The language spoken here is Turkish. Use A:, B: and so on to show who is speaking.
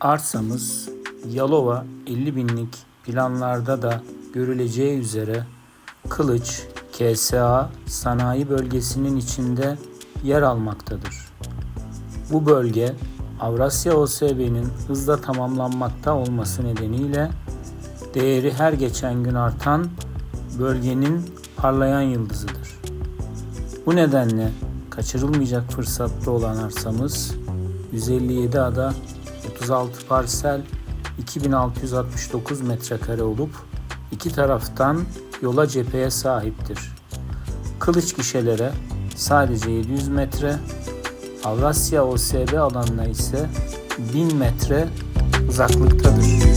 A: Arsamız Yalova 50 binlik planlarda da görüleceği üzere Kılıç KSA sanayi bölgesinin içinde yer almaktadır. Bu bölge Avrasya OSB'nin hızla tamamlanmakta olması nedeniyle değeri her geçen gün artan bölgenin parlayan yıldızıdır. Bu nedenle kaçırılmayacak fırsatta olan arsamız 157 ada 36 parsel 2669 metrekare olup iki taraftan yola cepheye sahiptir. Kılıç gişelere sadece 700 metre, Avrasya OSB alanına ise 1000 metre uzaklıktadır.